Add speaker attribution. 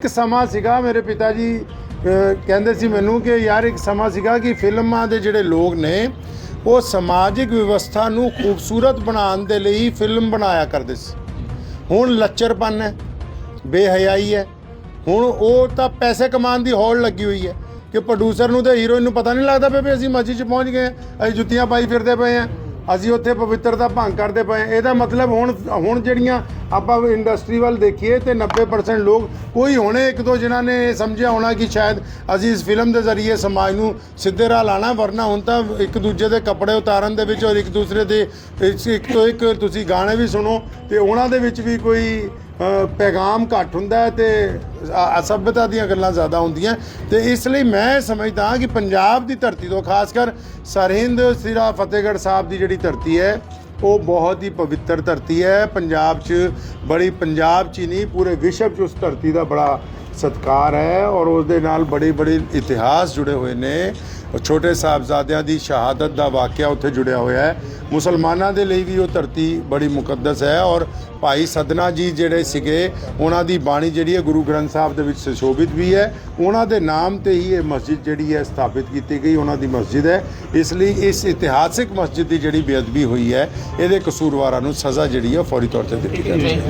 Speaker 1: ਇੱਕ ਸਮਾਂ ਸੀਗਾ ਮੇਰੇ ਪਿਤਾ ਜੀ ਕਹਿੰਦੇ ਸੀ ਮੈਨੂੰ ਕਿ ਯਾਰ ਇੱਕ ਸਮਾਂ ਸੀਗਾ ਕਿ ਫਿਲਮਾਂ ਦੇ ਜਿਹੜੇ ਲੋਕ ਨੇ ਉਹ ਸਮਾਜਿਕ ਵਿਵਸਥਾ ਨੂੰ ਖੂਬਸੂਰਤ ਬਣਾਉਣ ਦੇ ਲਈ ਫਿਲਮ ਬਣਾਇਆ ਕਰਦੇ ਸੀ ਹੁਣ ਲੱਚਰਪਨ ਹੈ ਬੇਹਯਾਈ ਹੈ ਹੁਣ ਉਹ ਤਾਂ ਪੈਸੇ ਕਮਾਉਣ ਦੀ ਹੌਲ ਲੱਗੀ ਹੋਈ ਹੈ ਕਿ ਪ੍ਰੋਡਿਊਸਰ ਨੂੰ ਤੇ ਹੀਰੋਇਨ ਨੂੰ ਪਤਾ ਨਹੀਂ ਲੱਗਦਾ ਪਿਆ ਵੀ ਅਸੀਂ ਮਸਜਿਦ 'ਚ ਪਹੁੰਚ ਗਏ ਹਾਂ, ਅਸੀਂ ਜੁੱਤੀਆਂ ਪਾਈ ਫਿਰਦੇ ਪਏ ਹਾਂ ਅਸੀਂ ਉੱਥੇ ਪਵਿੱਤਰਤਾ ਭੰਗ ਕਰਦੇ ਪਏ ਹਾਂ। ਇਹਦਾ ਮਤਲਬ ਹੁਣ ਹੁਣ ਜਿਹੜੀਆਂ ਆਪਾਂ ਇੰਡਸਟਰੀ ਵੱਲ ਦੇਖੀਏ ਤੇ 90% ਲੋਕ ਕੋਈ ਹੋਣੇ ਇੱਕ ਦੋ ਜਿਨ੍ਹਾਂ ਨੇ ਸਮਝਿਆ ਹੋਣਾ ਕਿ ਸ਼ਾਇਦ ਅਸੀਂ ਇਸ ਫਿਲਮ ਦੇ ਜ਼ਰੀਏ ਸਮਾਜ ਨੂੰ ਸਿੱਧੇ ਰਾਹ ਲਾਣਾ, ਵਰਨਾ ਹੁਣ ਤਾਂ ਇੱਕ ਦੂਜੇ ਦੇ ਕੱਪੜੇ ਉਤਾਰਨ ਦੇ ਵਿੱਚ ਔਰ ਇੱਕ ਦੂਸਰੇ ਦੇ ਇੱਕ ਤੋਂ ਇੱਕ ਤੁਸੀਂ ਗਾਣੇ ਵੀ ਸੁਣੋ ਤੇ ਉਹਨਾਂ ਦੇ ਵਿੱਚ ਵੀ ਕੋਈ ਪੈਗਾਮ ਘੱਟ ਹੁੰਦਾ ਹੈ ਤੇ ਅਸਭਿਅਤਾ ਦੀਆਂ ਗੱਲਾਂ ਜ਼ਿਆਦਾ ਹੁੰਦੀਆਂ। ਤੇ ਇਸ ਲਈ ਮੈਂ ਸਮਝਦਾ ਕਿ ਪੰਜਾਬ ਦੀ ਧਰਤੀ ਤੋਂ ਖਾਸ ਕਰ ਸਰਹਿੰਦ, ਸਿਰਾ, ਫਤਿਹਗੜ੍ਹ ਸਾਹਿਬ ਦੀ ਜਿਹੜੀ ਧਰਤੀ ਹੈ ਉਹ ਬਹੁਤ ਹੀ ਪਵਿੱਤਰ ਧਰਤੀ ਹੈ। ਪੰਜਾਬ 'ਚ ਬੜੀ ਪੰਜਾਬ 'ਚ ਹੀ ਨਹੀਂ, ਪੂਰੇ ਵਿਸ਼ਵ 'ਚ ਉਸ ਧਰਤੀ ਦਾ ਬੜਾ ਸਤਿਕਾਰ ਹੈ ਔਰ ਉਸ ਦੇ ਨਾਲ ਬੜੇ ਬੜੇ ਇਤਿਹਾਸ ਜੁੜੇ ਹੋਏ ਨੇ। ਛੋਟੇ ਸਾਹਿਬਜ਼ਾਦਿਆਂ ਦੀ ਸ਼ਹਾਦਤ ਦਾ ਵਾਕਿਆ ਉੱਥੇ ਜੁੜਿਆ ਹੋਇਆ ਹੈ। ਮੁਸਲਮਾਨਾਂ ਦੇ ਲਈ ਵੀ ਉਹ ਧਰਤੀ ਬੜੀ ਮੁਕੱਦਸ ਹੈ ਔਰ ਭਾਈ ਸਦਨਾ ਜੀ ਜਿਹੜੇ ਸੀਗੇ, ਉਹਨਾਂ ਦੀ ਬਾਣੀ ਜਿਹੜੀ ਹੈ ਗੁਰੂ ਗ੍ਰੰਥ ਸਾਹਿਬ ਦੇ ਵਿੱਚ ਸੁਸ਼ੋਭਿਤ ਵੀ ਹੈ। ਉਹਨਾਂ ਦੇ ਨਾਮ ਤੇ ਹੀ ਇਹ ਮਸਜਿਦ ਜਿਹੜੀ ਹੈ ਸਥਾਪਿਤ ਕੀਤੀ ਗਈ, ਉਹਨਾਂ ਦੀ ਮਸਜਿਦ ਹੈ। ਇਸ ਲਈ ਇਸ ਇਤਿਹਾਸਿਕ ਮਸਜਿਦ ਦੀ ਜਿਹੜੀ ਬੇਅਦਬੀ ਹੋਈ ਹੈ, ਇਹਦੇ ਕਸੂਰਵਾਰਾਂ ਨੂੰ ਸਜ਼ਾ ਜਿਹੜੀ ਹੈ ਫੌਰੀ ਤੌਰ ਤੇ ਦਿੱਤੀ ਜਾਵੇ